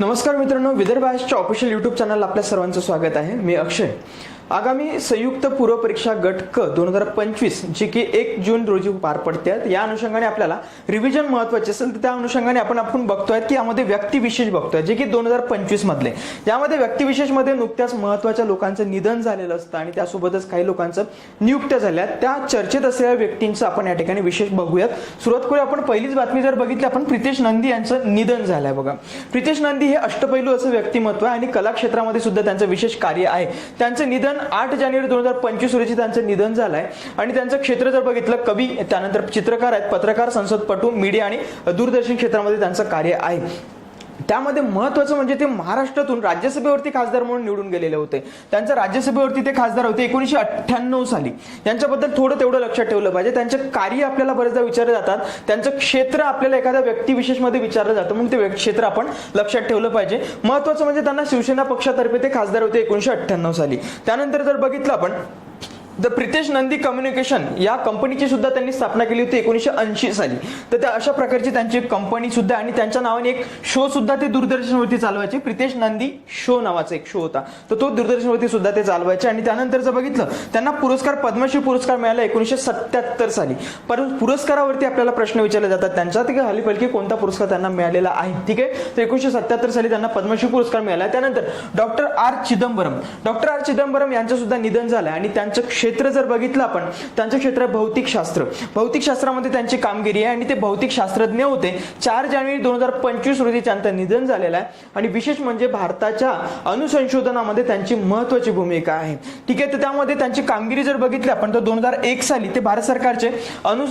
नमस्कार मित्रांनो विदर्भ आयसच्या ऑफिशियल युट्यूब चॅनल आपल्या सर्वांचं स्वागत आहे. मी अक्षय. आगामी संयुक्त पूर्व परीक्षा गट क दोन हजार पंचवीस जी की एक जून रोजी पार पडते आहेत या अनुषंगाने आपल्याला रिव्हिजन महत्त्वाचे असेल तर त्या अनुषंगाने आपण आपण बघतोय की यामध्ये व्यक्तिविशेष बघतोय जे की दोन हजार पंचवीस मधले. यामध्ये व्यक्तिविशेषमध्ये नुकत्याच महत्त्वाच्या लोकांचं निधन झालेलं असतं आणि त्यासोबतच काही लोकांचं नियुक्त्या झाल्या त्या चर्चेत असलेल्या व्यक्तींचं आपण या ठिकाणी विशेष बघूयात. सुरुवात करूया. आपण पहिलीच बातमी जर बघितली आपण प्रितेश नंदी यांचं निधन झालंय बघा. प्रितेश नंदी हे अष्टपैलू असं व्यक्तिमत्व आहे आणि कला क्षेत्रामध्ये सुद्धा त्यांचं विशेष कार्य आहे. त्यांचं निधन आठ जानेवारी दोन हजार पंचवीस रोजी त्यांचं निधन झालंय. आणि त्यांचं क्षेत्र जर बघितलं कवी त्यानंतर चित्रकार आहेत पत्रकार संसदपटू मीडिया आणि दूरदर्शन क्षेत्रामध्ये त्यांचं कार्य आहे. त्यामध्ये महत्वाचं म्हणजे ते महाराष्ट्रातून राज्यसभेवरती खासदार म्हणून निवडून गेलेले होते. त्यांचं राज्यसभेवरती ते खासदार होते. एकोणीशे अठ्ठ्याण्णव साली. त्यांच्याबद्दल थोडं तेवढं लक्षात ठेवलं पाहिजे. त्यांचे कार्य आपल्याला बरेचदा विचारले जातात. त्यांचं क्षेत्र आपल्याला एखाद्या व्यक्तिविशेषमध्ये विचारलं जातं. म्हणून ते क्षेत्र आपण लक्षात ठेवलं पाहिजे. महत्वाचं म्हणजे त्यांना शिवसेना पक्षातर्फे ते खासदार होते एकोणीशे अठ्ठ्याण्णव साली. त्यानंतर जर बघितलं आपण द प्रितेश नंदी कम्युनिकेशन या कंपनीची सुद्धा त्यांनी स्थापना केली होती एकोणीशे ऐंशी साली. तर त्या अशा प्रकारची त्यांची कंपनी सुद्धा आणि त्यांच्या नावाने एक शो सुद्धा ते दूरदर्शनवरती चालवायचे. प्रितेश नंदी शो नावाचा एक शो होता. तर तो दूरदर्शनवरती सुद्धा ते चालवायचे आणि त्यानंतर जर बघितलं त्यांना पुरस्कार पद्मश्री पुरस्कार मिळाला एकोणीशे सत्याहत्तर साली. परंतु पुरस्कारावरती आपल्याला प्रश्न विचारले जातात त्यांच्या की हल्ली कोणता पुरस्कार त्यांना मिळालेला आहे? ठीक आहे? तर एकोणीशे सत्याहत्तर साली त्यांना पद्मश्री पुरस्कार मिळाला. त्यानंतर doctor R Chidambaram. Doctor R Chidambaram यांचं सुद्धा निधन झालं आणि त्यांचं क्षेत्र जर बघितलं आपण त्यांचं क्षेत्र आहे भौतिकशास्त्र भौतिकशास्त्रामध्ये त्यांची कामगिरी आहे आणि ते भौतिक शास्त्रज्ञ होते. चार जानेवारी दोन हजार पंचवीस रोजी त्यांचं निधन झालेलं आहे आणि विशेष म्हणजे भारताच्या अनुसंशोधनामध्ये त्यांची महत्वाची भूमिका आहे. ठीक आहे तर त्यामध्ये त्यांची कामगिरी जर बघितली आपण तर दोन हजार एक साली ते भारत सरकारचे अनु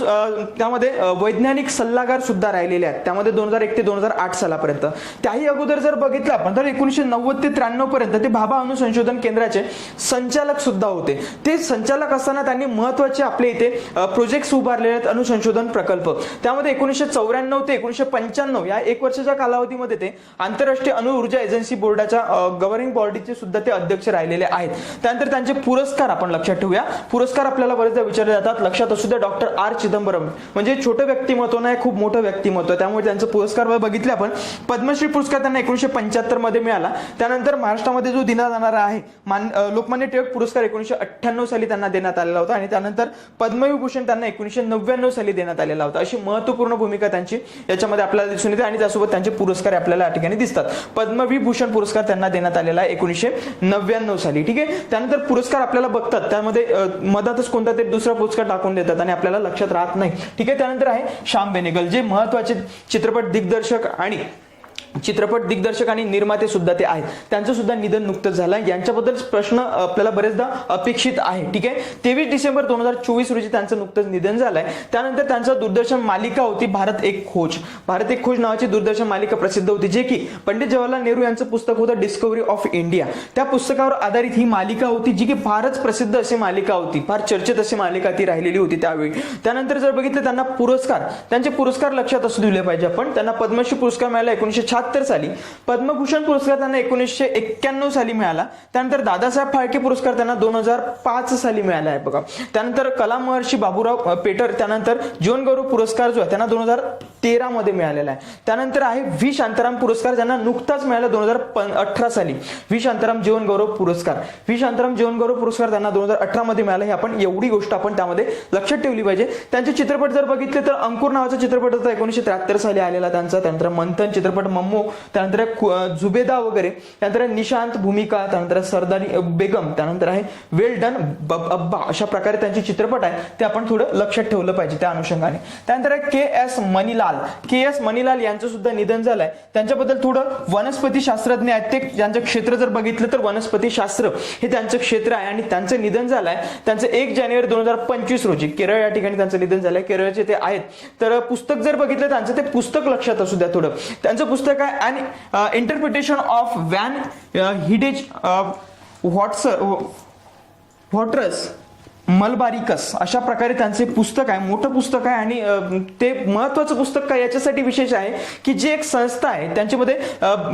त्यामध्ये वैज्ञानिक सल्लागार सुद्धा राहिलेले आहेत. त्यामध्ये दोन हजार एक ते दोन हजार आठ सालापर्यंत. त्याही अगोदर जर बघितलं आपण तर एकोणीशे नव्वद ते त्र्याण्णव पर्यंत ते भाभा अणुसंशोधन केंद्राचे संचालक सुद्धा होते. ते संचालक असताना त्यांनी महत्त्वाचे आपले इथे प्रोजेक्ट उभारलेले आहेत अनुसंशोधन प्रकल्प. त्यामध्ये एकोणीशे चौऱ्याण्णव ते एकोणीशे पंच्याण्णव या एक वर्षाच्या कालावधीमध्ये ते आंतरराष्ट्रीय अणुऊर्जा एजन्सी बोर्डाच्या गव्हर्निंग बॉडीचे सुद्धा ते अध्यक्ष राहिलेले आहेत. त्यानंतर त्यांचे पुरस्कार आपण लक्षात ठेवूया. पुरस्कार आपल्याला बरेचदा विचारले जातात. लक्षात असू द्या डॉक्टर आर चिदंबरम. म्हणजे छोटं व्यक्तिमत्व नाही खूप मोठं व्यक्तिमत्व. त्यामुळे त्यांचं पुरस्कार बघितले आपण. पद्मश्री पुरस्कार त्यांना एकोणीशे पंच्याहत्तरमध्ये मिळाला. त्यानंतर महाराष्ट्रामध्ये जो दिला जाणारा आहे मान लोकमान्य टिळक पुरस्कार एकोणीशे अठ्ठ्याण्णव साली त्यांना देण्यात आलेला होता आणि त्यानंतर पद्मविभूषण त्यांना एकोणीशे नव्याण्णव साली देण्यात आलेला होता. अशी महत्त्वपूर्ण भूमिका त्यांची याच्यामध्ये आपल्याला दिसून येते आणि त्यासोबत त्यांचे पुरस्कार आपल्याला या ठिकाणी दिसतात. पद्मविभूषण पुरस्कार त्यांना देण्यात आलेला आहे एकोणीशे नव्याण्णव साली ठीक आहे? त्यानंतर पुरस्कार आपल्याला बघतात. त्यामध्ये मधातच कोणता तरी दुसरा पुरस्कार टाकून देतात आणि आपल्याला लक्षात राहत नाही. ठीक आहे? त्यानंतर आहे श्याम बेनेगल जे महत्त्वाचे चित्रपट दिग्दर्शक आणि चित्रपट दिग्दर्शक आणि निर्माते सुद्धा ते आहेत. त्यांचं सुद्धा निधन नुकतंच झालं यांच्याबद्दल प्रश्न आपल्याला बरेचदा अपेक्षित आहे. ठीक आहे? तेवीस डिसेंबर दोन हजार चोवीस रोजी त्यांचं नुकतंच निधन झालंय. त्यानंतर त्यांचं दूरदर्शन मालिका होती भारत एक खोज. भारत एक खोज नावाची दूरदर्शन मालिका प्रसिद्ध होती जे की पंडित जवाहरलाल नेहरू यांचं पुस्तक होतं डिस्कवरी ऑफ इंडिया त्या पुस्तकावर आधारित ही मालिका होती जी की फारच प्रसिद्ध अशी मालिका होती. फार चर्चेत अशी मालिका ती राहिलेली होती त्यावेळी. त्यानंतर जर बघितलं त्यांना पुरस्कार त्यांचे पुरस्कार लक्षात असू दिले पाहिजे आपण. त्यांना पद्मश्री पुरस्कार मिळाला एकोणीशे बहात्तर साली पद्मभूषण पुरस्कार त्यांना एकोणीसशे एक्क्याण्णव साली मिळाला. त्यानंतर दादासाहेब फाळके पुरस्कार त्यांना दोन हजार पाच साली मिळाला आहे बघा. त्यानंतर कला महर्षी बाबूराव पेटर त्यानंतर जीवनगौरव पुरस्कार जो आहे त्यांना दोन हजार तेरा मध्ये मिळालेला आहे. त्यानंतर आहे व्ही शांताराम पुरस्कार ज्यांना नुकताच मिळाला दोन हजार अठरा साली. व्ही शांताराम जीवनगौरव पुरस्कार. व्ही शांताराम जीवनगौरव पुरस्कार त्यांना दोन हजार अठरा मध्ये मिळाला हे आपण एवढी गोष्ट आपण त्यामध्ये लक्षात ठेवली पाहिजे. त्यांचे चित्रपट जर बघितले तर अंकुर नावाचा चित्रपट होता एकोणीशे त्र्याहत्तर साली आलेला त्यांचा. त्यानंतर मंथन चित्रपट मम्मू हो, त्यानंतर आहे जुबेदा वगैरे त्यानंतर आहे निशांत भूमिका त्यानंतर सरदारी बेगम त्यानंतर आहे वेल डन अब्बा अशा प्रकारे त्यांचे चित्रपट आहे ते आपण थोडं लक्षात ठेवलं पाहिजे त्या अनुषंगाने. त्यानंतर आहे K S Manilal. K S Manilal यांचं सुद्धा निधन झालंय. त्यांच्याबद्दल थोडं वनस्पती शास्त्रज्ञ आहेत ते. ज्यांचं क्षेत्र जर बघितलं तर वनस्पती शास्त्र हे त्यांचं क्षेत्र आहे आणि त्यांचं निधन झालंय. त्यांचं एक जानेवारी दोन हजार पंचवीस रोजी केरळ या ठिकाणी त्यांचं निधन झालंय. केरळचे ते आहेत. तर पुस्तक जर बघितलं त्यांचं ते पुस्तक लक्षात असू द्या थोडं. त्यांचं पुस्तक an uh, interpretation of Van uh, Hiddich uh, Waters Malabaricus अशा प्रकारे त्यांचे पुस्तक आहे मोठं पुस्तक आहे आणि ते महत्वाचं पुस्तक काय याच्यासाठी विशेष आहे की जी एक संस्था आहे त्यांच्यामध्ये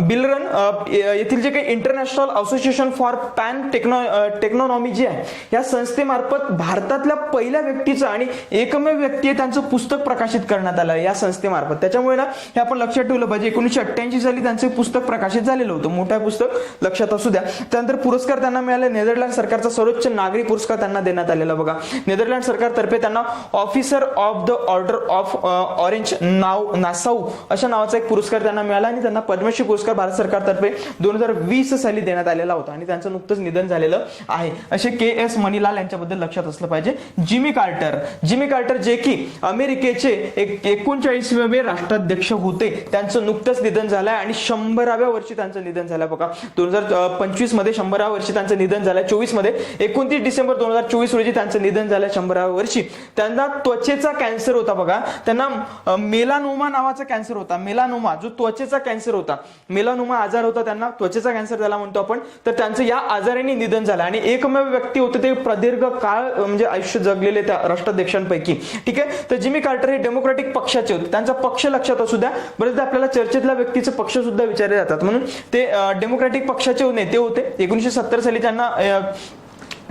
बिलरन येथील जे काही international association for pan techno technonomy जी आहे या संस्थेमार्फत भारतातल्या पहिल्या व्यक्तीचं आणि एकमेव व्यक्ती आहे त्यांचं पुस्तक प्रकाशित करण्यात आलं या संस्थेमार्फत. त्याच्यामुळे ना हे आपण लक्षात ठेवलं पाहिजे. एकोणीसशे अठ्ठ्याऐंशी साली त्यांचं पुस्तक प्रकाशित झालेलं होतं. मोठं पुस्तक लक्षात असू द्या. त्यानंतर पुरस्कार त्यांना मिळाले. नेदरलँड सरकारचा सर्वोच्च नागरी पुरस्कार त्यांना देण्यात झालेला बघा. नेदरलँड सरकारतर्फे त्यांना officer of the order of Orange now Nassau अशा नावाचा एक पुरस्कार त्यांना मिळाला आणि त्यांना पद्मश्री पुरस्कार भारत सरकारतर्फे दोन हजार वीस साली देण्यात आलेला होता आणि त्यांचं नुकतंच निधन झालेलं आहे. असे के एस मणिलाल यांच्याबद्दल लक्षात असलं पाहिजे. जिमी कार्टर जिमी कार्टर जे की अमेरिकेचे एक एकोणचाळीसवे राष्ट्राध्यक्ष होते. त्यांचं नुकतंच निधन झालंय आणि शंभराव्या वर्षी त्यांचं निधन झालं बघा. दोन हजार पंचवीसमध्ये शंभराव्या वर्षी त्यांचं निधन झालंय. चोवीसमध्ये एकोणतीस डिसेंबर दोन हजार चोवीस रोजी त्यांचं निधन झालं शंभराव्या वर्षी. त्यांना त्वचेचा कॅन्सर होता बघा. त्यांना मेलानोमा नावाचा कॅन्सर होता. मेलानोमा जो त्वचेचा कॅन्सर होता. मेलानोमा आजार होता त्यांना त्वचेचा कॅन्सर त्याला म्हणतो आपण. तर त्यांचं या आजाराने निधन झालं. आणि एकमेव व्यक्ती होते ते प्रदीर्घ काळ म्हणजे आयुष्य जगलेले त्या राष्ट्राध्यक्षांपैकी. ठीक आहे? तर जिमी कार्टर हे डेमोक्रॅटिक पक्षाचे होते. त्यांचा पक्ष लक्षात असू द्या. बरेचदा आपल्याला चर्चेतल्या व्यक्तीचे पक्ष सुद्धा विचारले जातात. म्हणून ते डेमोक्रॅटिक पक्षाचे नेते होते. एकोणीशे सत्तर साली त्यांना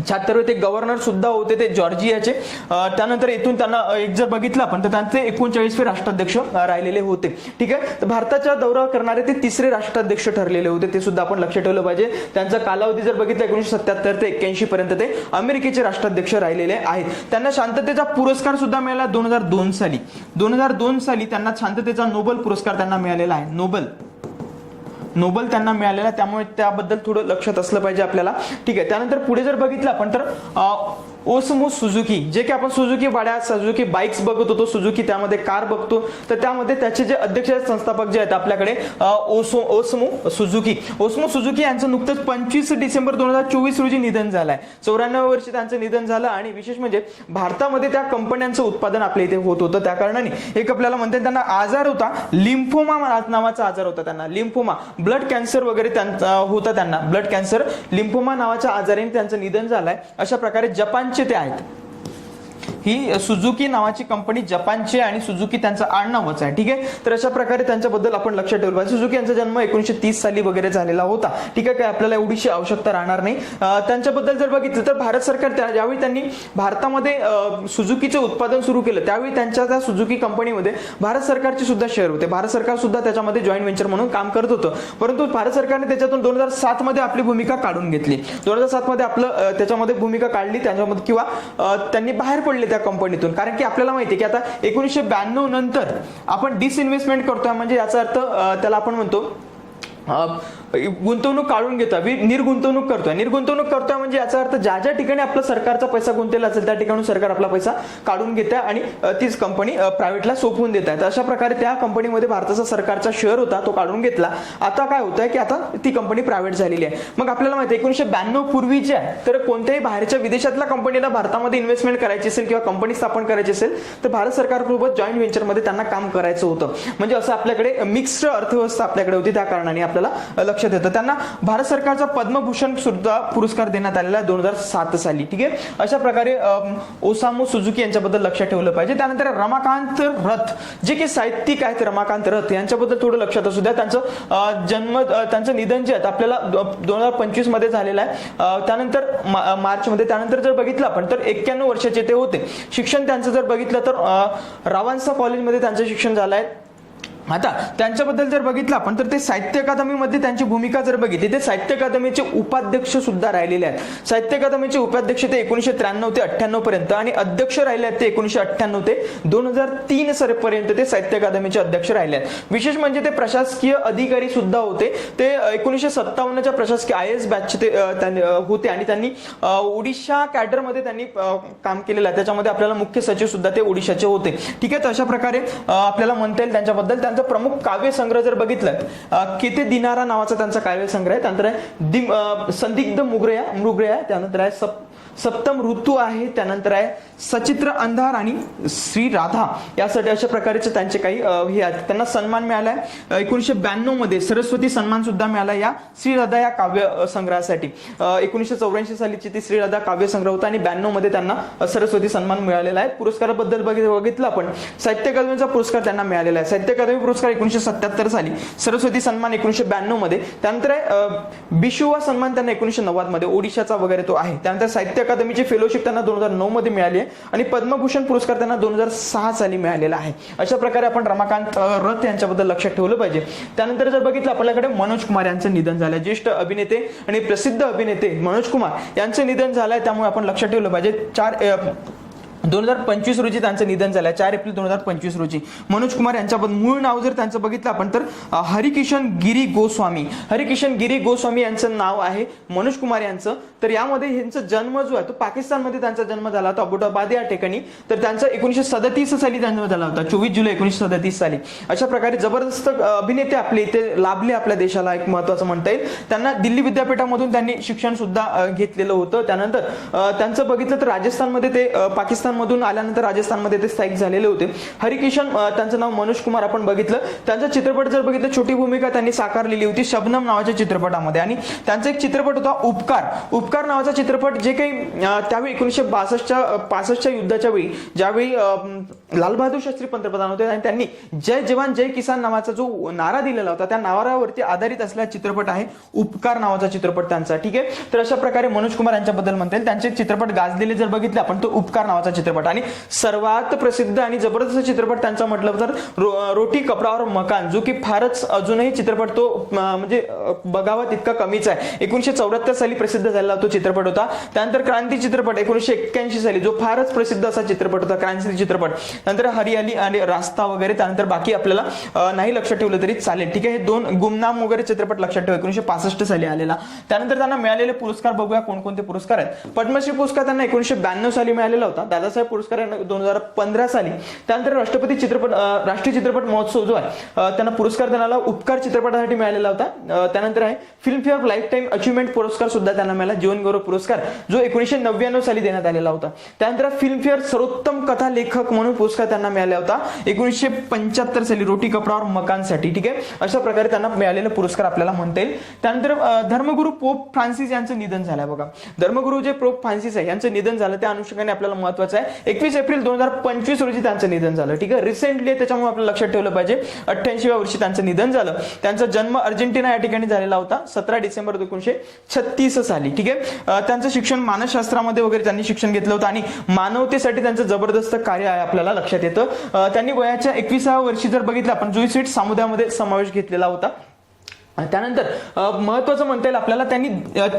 शहात्तर ते गव्हर्नर सुद्धा होते ते जॉर्जियाचे. त्यानंतर इथून त्यांना एक जर बघितलं आपण तर त्यांचे एकोणचाळीसवे राष्ट्राध्यक्ष राहिलेले होते. ठीक आहे? तर भारताच्या दौरा करणारे ते तिसरे राष्ट्राध्यक्ष ठरलेले होते ते सुद्धा आपण लक्ष ठेवलं पाहिजे. त्यांचा कालावधी जर बघितला एकोणीशे सत्याहत्तर ते एक्क्याऐंशी पर्यंत ते अमेरिकेचे राष्ट्राध्यक्ष राहिलेले आहेत. त्यांना शांततेचा पुरस्कार सुद्धा मिळाला दोन हजार दोन साली. दोन हजार दोन साली त्यांना शांततेचा नोबल पुरस्कार त्यांना मिळालेला आहे. नोबल. नोबल त्यांना मिळालेला त्यामुळे त्याबद्दल थोडं लक्षात असलं पाहिजे आपल्याला. ठीक आहे त्यानंतर पुढे जर बघितलं आपण तर ओसमो सुझुकी जे की आपण सुझुकी वाड्या सुझुकी बाईक्स बघत होतो सुझुकी त्यामध्ये कार बघतो तर त्यामध्ये त्याचे जे अध्यक्ष संस्थापक जे आहेत आपल्याकडे ओसो ओसमो सुझुकी. ओसमो सुझुकी यांचं नुकतंच पंचवीस डिसेंबर दोन हजार चोवीस रोजी निधन झालं आहे चौऱ्याण्णव वर्षी त्यांचं निधन झालं आणि विशेष म्हणजे भारतामध्ये त्या कंपन्यांचं उत्पादन आपल्या इथे होत होतं. त्या कारणाने एक आपल्याला म्हणते त्यांना आजार होता. लिम्फोमा नावाचा आजार होता त्यांना. लिम्फोमा ब्लड कॅन्सर वगैरे त्यांचा होता त्यांना. ब्लड कॅन्सर लिम्फोमा नावाच्या आजाराने त्यांचं निधन झालंय. अशा प्रकारे जपान ते आहेत. ही सुझुकी नावाची कंपनी जपानची आहे आणि सुझुकी त्यांचं आडनावच आहे ठीक आहे? तर अशा प्रकारे त्यांच्याबद्दल आपण लक्षात ठेवलं पाहिजे. सुझुकी यांचा जन्म एकोणीशे तीस साली वगैरे झालेला होता ठीक आहे? काय आपल्याला एवढीशी आवश्यकता राहणार नाही. त्यांच्याबद्दल जर बघितलं तर भारत सरकार त्या- ज्यावेळी त्यांनी भारतामध्ये अं, सुझुकीचे उत्पादन सुरू केलं त्यावेळी त्यांच्या त्या सुझुकी कंपनीमध्ये भारत सरकारचे सुद्धा शेअर होते. भारत सरकार सुद्धा त्याच्यामध्ये जॉईंट व्हेंचर म्हणून काम करत होतं. परंतु भारत सरकारने त्याच्यातून दोन हजार सात मध्ये आपली भूमिका काढून घेतली. दोन हजार सात मध्ये आपलं त्याच्यामध्ये भूमिका काढली त्याच्यामध्ये किंवा त्यांनी बाहेर पडले त्या कंपनीतून कारण की आपल्याला माहिती आहे की आता एकोणीसशे ब्याण्णव नंतर आपण डिसइन्व्हेस्टमेंट करतोय. म्हणजे याचा अर्थ त्याला आपण म्हणतो गुंतवणूक काढून घेतोय. वि- निर्गुंतवणूक करतोय. निर्गुंतवणूक करतोय म्हणजे याचा अर्थ ज्या ज्या ठिकाणी आपला सरकारचा पैसा गुंतलेला असेल त्या ठिकाणी सरकार आपला पैसा काढून घेत आहे आणि तीच कंपनी प्रायव्हेटला सोपवून देत आहे तर अशा प्रकारे त्या कंपनीमध्ये भारताचा सरकारचा शेअर होता तो काढून घेतला. आता काय होत आहे की आता ती कंपनी प्रायव्हेट झालेली आहे. मग आपल्याला माहिती आहे एकोणीशे ब्याण्णव पूर्वीची आहे तर कोणत्याही बाहेरच्या विदेशातल्या कंपनीला भारतामध्ये इन्व्हेस्टमेंट करायची असेल किंवा कंपनी स्थापन करायची असेल तर भारत सरकारसोबत जॉईंट व्हेंचरमध्ये त्यांना काम करायचं होतं. म्हणजे असं आपल्याकडे मिक्स्ड अर्थव्यवस्था आपल्याकडे होती त्या कारणाने आपल्याला लक्ष लक्षात येतं. त्यांना भारत सरकारचा पद्मभूषण सुद्धा पुरस्कार देण्यात आलेला आहे दोन हजार सात साली ठीक आहे? अशा प्रकारे ओसामो ओसामू सुझुकी यांच्याबद्दल लक्षात ठेवलं पाहिजे. त्यानंतर रमाकांत रथ जे की साहित्यिक आहेत रमाकांत रथ यांच्याबद्दल थोडं लक्षात असू द्या. त्यांचं जन्म त्यांचं निधन जे आहे आपल्याला दोन हजार पंचवीसमध्ये झालेलं आहे. त्यानंतर मा- मार्च मध्ये त्यानंतर जर बघितलं आपण तर एक्क्याण्णव वर्षाचे ते होते. शिक्षण त्यांचं जर बघितलं तर रावांसा कॉलेजमध्ये त्यांचं शिक्षण झालं आहे. आता त्यांच्याबद्दल जर बघितलं आपण तर ते साहित्य अकादमीमध्ये त्यांची भूमिका जर बघितली ते साहित्य अकादमीचे उपाध्यक्ष सुद्धा राहिलेले आहेत. साहित्य अकादमीचे उपाध्यक्ष ते एकोणीशे त्र्याण्णव ते अठ्ठ्याण्णव पर्यंत आणि अध्यक्ष राहिले आहेत ते एकोणीशे अठ्ठ्याण्णव ते दोन हजार तीन पर्यंत ते साहित्य अकादमीचे अध्यक्ष राहिले आहेत. विशेष म्हणजे ते प्रशासकीय अधिकारी सुद्धा होते. ते एकोणीशे सत्तावन्नच्या प्रशासकीय आय एस बॅचचे ते होते आणि त्यांनी ओडिशा कॅडरमध्ये त्यांनी काम केलेलं आहे. त्याच्यामध्ये आपल्याला मुख्य सचिव सुद्धा ते ओडिशाचे होते. ठीक आहे तर अशा प्रकारे आपल्याला म्हणता येईल त्यांच्याबद्दल. त्यांचा प्रमुख काव्य संग्रह जर बघितलं अ, दिनारा नावाचा त्यांचा काव्य संग्रह आहे. त्यानंतर आहे दिम संदिग्ध मुगरया मृगया त्यानंतर आहे सप सप्तम ऋतू आहे त्यानंतर आहे सचित्र अंधार आणि श्री राधा. यासाठी अशा प्रकारचे त्यांचे काही हे आहेत. त्यांना सन्मान मिळालाय. आहे एकोणीसशे ब्याण्णवमध्ये सरस्वती सन्मान सुद्धा मिळाला या श्री राधा या काव्य संग्रहासाठी. एकोणीसशे चौऱ्याऐंशी सालीची ती श्री राधा काव्य संग्रह होता आणि ब्याण्णवमध्ये त्यांना सरस्वती सन्मान मिळालेला आहे. पुरस्काराबद्दल बघितलं आपण. साहित्य अकादमीचा पुरस्कार त्यांना मिळालेला आहे. साहित्य अकादमी पुरस्कार एकोणीसशे सत्याहत्तर साली. सरस्वती सन्मान एकोणीसशे ब्याण्णवमध्ये. त्यानंतर आहे बिशुवा सन्मान त्यांना एकोणीसशे नव्वदमध्ये. ओडिशाचा वगैरे तो आहे. त्यानंतर साहित्य अकादमीची फेलोशिप त्यांना दोन हजार नऊ मध्ये मिळाली आहे आणि पद्मभूषण पुरस्कार त्यांना दोन हजार सहा साली मिळालेला आहे. अशा प्रकारे आपण रमाकांत रथ यांच्याबद्दल लक्षात ठेवलं पाहिजे. त्यानंतर जर बघितलं आपल्याकडे मनोज कुमार यांचं निधन झालं ज्येष्ठ अभिनेते आणि प्रसिद्ध अभिनेते मनोज कुमार यांचं निधन झालंय त्यामुळे आपण लक्षात ठेवलं पाहिजे. चार दोन हजार पंचवीस रोजी त्यांचं निधन झालं. चार एप्रिल दोन हजार पंचवीस रोजी. मनोज कुमार यांच्याबद्दल मूळ नाव जर त्यांचं बघितलं आपण तर हरिकिशन गिरी गोस्वामी. हरिकिशन गिरी गोस्वामी यांचं नाव आहे मनोज कुमार यांचं. तर यामध्ये यांचा जन्म जो आहे तो पाकिस्तानमध्ये त्यांचा जन्म झाला होता अबुटाबाद या ठिकाणी. तर त्यांचा एकोणीसशे सदतीस साली जन्म झाला होता चोवीस जुलै एकोणीसशे सदतीस साली. अशा प्रकारे जबरदस्त अभिनेते आपले इथे लाभले आपल्या देशाला एक महत्वाचं म्हणता येईल. त्यांना दिल्ली विद्यापीठामधून त्यांनी शिक्षण सुद्धा घेतलेलं होतं. त्यानंतर त्यांचं बघितलं तर राजस्थानमध्ये ते पाकिस्तान राजस्थानमधून आल्यानंतर राजस्थानमध्ये ते स्थायिक झालेले होते. हरिकिशन त्यांचं नाव मनोज कुमार आपण बघितलं. त्यांचा चित्रपट जर बघितलं छोटी भूमिका त्यांनी साकारलेली होती शबनम नावाच्या चित्रपटामध्ये. आणि त्यांचा एक चित्रपट होता उपकार. उपकार नावाचा चित्रपट जे काही त्यावेळी एकोणीसशे बासष्टच्या पासष्टच्या युद्धाच्या वेळी ज्यावेळी लालबहादूर शास्त्री पंतप्रधान होते आणि त्यांनी जय जवान जय किसान नावाचा जो नारा दिलेला होता त्या नारावरती आधारित असलेला चित्रपट आहे उपकार नावाचा चित्रपट त्यांचा. ठीक आहे? तर अशा प्रकारे मनोज कुमार यांच्याबद्दल म्हणता येईल. त्यांचे चित्रपट गाजलेले जर बघितले आपण तो उपकार नावाचा चित्रपट. आणि सर्वात प्रसिद्ध आणि जबरदस्त चित्रपट त्यांचा म्हटलं तर रो- रोटी कपडावर मकान जो की फारच अजूनही चित्रपट तो म्हणजे बघावा तितका कमीच आहे. एकोणीशे चौऱ्याहत्तर साली प्रसिद्ध झालेला तो चित्रपट होता. त्यानंतर क्रांती चित्रपट एकोणीशे एक्क्याऐंशी साली जो फारच प्रसिद्ध असा चित्रपट होता क्रांती चित्रपट. नंतर हरियाली आणि रास्ता वगैरे त्यानंतर बाकी आपल्याला नाही लक्षात ठेवलं तरी चालेल. ठीक आहे हे दोन गुमनाम वगैरे चित्रपट लक्षात ठेवा. एकोणीशे पासष्ट साली आलेला. त्यानंतर त्यांना मिळालेले पुरस्कार बघूया कोणकोणते पुरस्कार आहेत. पद्मश्री पुरस्कार त्यांना एकोणीशे ब्याण्णव साली मिळालेला होता. दादासाहेब पुरस्कार दोन हजार पंधरा साली त्यानंतर राष्ट्रपती चित्रपट राष्ट्रीय चित्रपट महोत्सव जो आहे त्यांना पुरस्कार देण्याला उपकार चित्रपटासाठी मिळालेला होता. त्यानंतर आहे फिल्मफेअर लाईफ टाईम अचिव्हमेंट पुरस्कार सुद्धा त्यांना मिळाला. जीवन गौरव पुरस्कार जो एकोणीशे नव्याण्णव साली देण्यात आलेला होता. त्यानंतर फिल्मफेअर सर्वोत्तम कथा लेखक म्हणून पुरस्कार त्यांना मिळाला होता. एकोणीसशे पंच्याहत्तर साली रोटी कपडावर मकानसाठी ठीक आहे? अशा प्रकारे त्यांना मिळालेला पुरस्कार आपल्याला म्हणता येईल. त्यानंतर धर्मगुरु धर्मगुरू पोप फ्रान्सिस यांचं निधन झालं बघा. धर्मगुरु जे पोप फ्रान्सिस आहे यांचं निधन झालं त्या अनुषंगाने आपल्याला महत्वाचं आहे. एकवीस एप्रिल दोन हजार पंचवीस रोजी त्यांचं निधन झालं. ठीक आहे? रिसेंटली त्याच्यामुळे आपलं लक्षात ठेवलं पाहिजे. अठ्ठ्याऐंशीव्या वर्षी त्यांचं निधन झालं. त्यांचा जन्म अर्जेंटिना या ठिकाणी झालेला होता. सतरा डिसेंबर एकोणीशे छत्तीस साली. ठीक आहे? त्यांचं शिक्षण मानसशास्त्रामध्ये वगैरे त्यांनी शिक्षण घेतलं होतं आणि मानवतेसाठी त्यांचं जबरदस्त कार्य आहे आपल्याला लक्षात येतं. त्यांनी वयाच्या एकविसाव्या वर्षी जर बघितलं आपण जुईस्वीट समुदायामध्ये समावेश घेतलेला होता. त्यानंतर महत्वाचं म्हणता येईल आपल्याला त्यांनी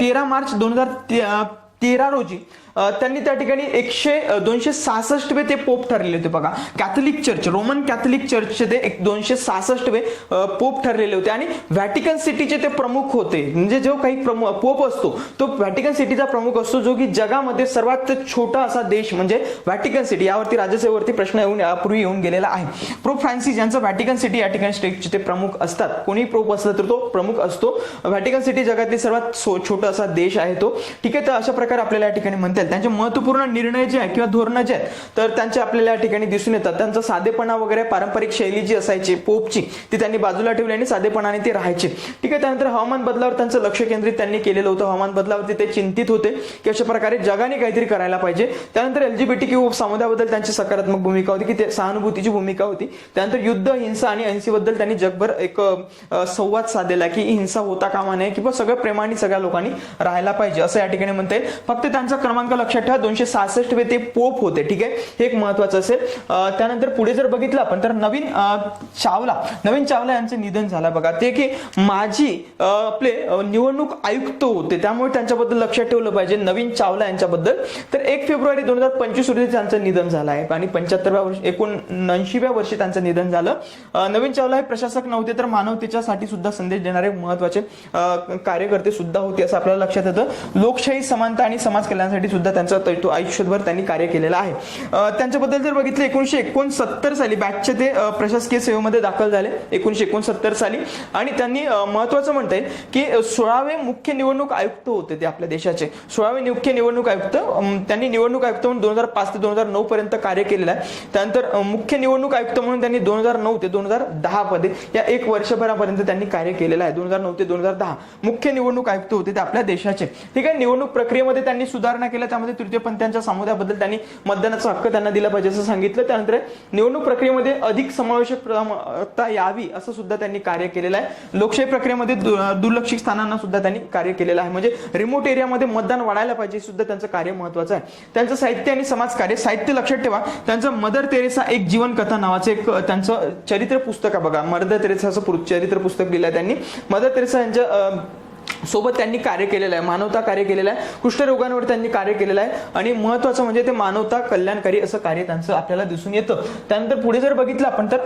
तेरा मार्च दोन हजार तेरा रोजी त्यांनी त्या ठिकाणी एकशे दोनशे सहासष्टवे ते पोप ठरलेले होते बघा. कॅथलिक चर्च रोमन कॅथलिक चर्चचे ते एक दोनशे सहासष्टवे पोप ठरलेले होते. आणि व्हॅटिकन सिटीचे ते प्रमुख होते. म्हणजे जो काही प्रमुख पोप असतो तो व्हॅटिकन सिटीचा प्रमुख असतो जो की जगामध्ये सर्वात छोटा असा देश म्हणजे व्हॅटिकन सिटी. यावरती राज्यसभेवरती प्रश्न येऊन यापूर्वी येऊन गेलेला आहे. प्रो फ्रान्सिस यांचं व्हॅटिकन सिटी या ठिकाणी स्टेटचे ते प्रमुख असतात. कोणी प्रोप असला तर तो प्रमुख असतो. व्हॅटिकन सिटी जगातली सर्वात सो- छोटा असा देश आहे तो. ठीक आहे तर अशा प्रकारे आपल्याला या ठिकाणी म्हणते येईल त्यांचे महत्त्वपूर्ण निर्णय जे आहे किंवा धोरणं जे आहेत तर त्यांचे आपल्याला या ठिकाणी दिसून येतात. त्यांचा साधेपणा वगैरे पारंपरिक शैली जी असायची पोपची ती त्यांनी बाजूला ठेवली आणि साधेपणाने ते राहायचे. ठीक आहे त्यानंतर हवामान बदलावर त्यांचं लक्ष केंद्रित त्यांनी केलेलं होतं. हवामान बदलावरती ते चिंतित होते की अशा प्रकारे जगाने काहीतरी करायला पाहिजे. त्यानंतर एलजीबीटी किंवा समुदायाबद्दल त्यांची सकारात्मक भूमिका होती की ते सहानुभूतीची भूमिका होती. त्यानंतर युद्ध हिंसा आणि अहिंसेबद्दल त्यांनी जगभर एक संवाद साधलेला की हिंसा होता कामा नये किंवा सगळं प्रेमाने सगळ्या लोकांनी राहायला पाहिजे असं या ठिकाणी म्हणता येईल. फक्त त्यांचा क्रमांक लक्षात ठेवा? दोनशे सहासष्ट वे ते पोप होते ठीक आहे? हे एक महत्वाचं असेल. त्यानंतर पुढे जर बघितलं आपण तर नवीन चावला. नवीन चावला यांचं निधन झालं बघा. ते की माजी आपले निवडणूक आयुक्त होते. त्यामुळे त्यांच्याबद्दल लक्षात ठेवलं पाहिजे नवीन चावला यांच्याबद्दल. तर एक फेब्रुवारी दोन हजार पंचवीस रोजी त्यांचं निधन झालं आहे. आणि पंच्याहत्तरव्या वर्षी एकोणऐंशीव्या वर्षी त्यांचं निधन झालं. नवीन चावला हे प्रशासक नव्हते तर मानवतेच्यासाठी सुद्धा संदेश देणारे महत्त्वाचे कार्यकर्ते सुद्धा होते असं आपल्याला लक्षात येतं. लोकशाही समानता आणि समाज कल्याणासाठी सुद्धा सुद्धा त्यांचा तो आयुष्यभर त्यांनी कार्य केलेलं आहे. त्यांच्याबद्दल जर बघितलं एकोणीशे एकोणसत्तर साली बॅचचे ते प्रशासकीय सेवेमध्ये दाखल झाले. एकोणीशे एकोणसत्तर साली. आणि त्यांनी महत्वाचं म्हणता येईल की सोळावे मुख्य निवडणूक आयुक्त होते ते आपल्या देशाचे. सोळावे मुख्य निवडणूक आयुक्त त्यांनी निवडणूक आयुक्त म्हणून दोन हजार पाच ते दोन हजार नऊ पर्यंत कार्य केलेलं आहे. त्यानंतर मुख्य निवडणूक आयुक्त म्हणून त्यांनी दोन हजार नऊ ते दोन हजार दहा मध्ये या एक वर्षभरापर्यंत त्यांनी कार्य केलेलं आहे. दोन हजार नऊ ते दोन हजार दहा मुख्य निवडणूक आयुक्त होते ते आपल्या देशाचे. ठीक आहे निवडणूक प्रक्रियेमध्ये त्यांनी सुधारणा केल्या. त्यामध्ये तृतीयपंथीयांच्या समुदायाबद्दल त्यांनी मतदानाचा हक्क त्यांना दिला पाहिजे असं सांगितलं. त्यानंतर निवडणूक प्रक्रियेमध्ये अधिक समावेशकता यावी असं सुद्धा त्यांनी कार्य केलेलं आहे. लोकशाही प्रक्रियेमध्ये दुर्लक्षित स्थानांना सुद्धा त्यांनी कार्य केलेलं आहे. म्हणजे रिमोट एरियामध्ये मतदान वाढायला पाहिजे सुद्धा त्यांचं कार्य महत्वाचं आहे. त्यांचं साहित्य आणि समाजकार्य साहित्य लक्षात ठेवा. त्यांचं मदर तेरेसा एक जीवन कथा नावाचं एक त्यांचं चरित्र पुस्तक आहे बघा. मदर तेरेसाचं असं चरित्र पुस्तक लिहिलं आहे त्यांनी. मदर तेरेसा यांच्या सोबत त्यांनी कार्य केलेलं आहे. मानवता कार्य केलेलं आहे. कुष्ठरोगांवर त्यांनी कार्य केलेलं आहे. आणि महत्वाचं म्हणजे ते मानवता कल्याणकारी असं कार्य त्यांचं आपल्याला दिसून येतं. त्यानंतर पुढे जर बघितलं आपण तर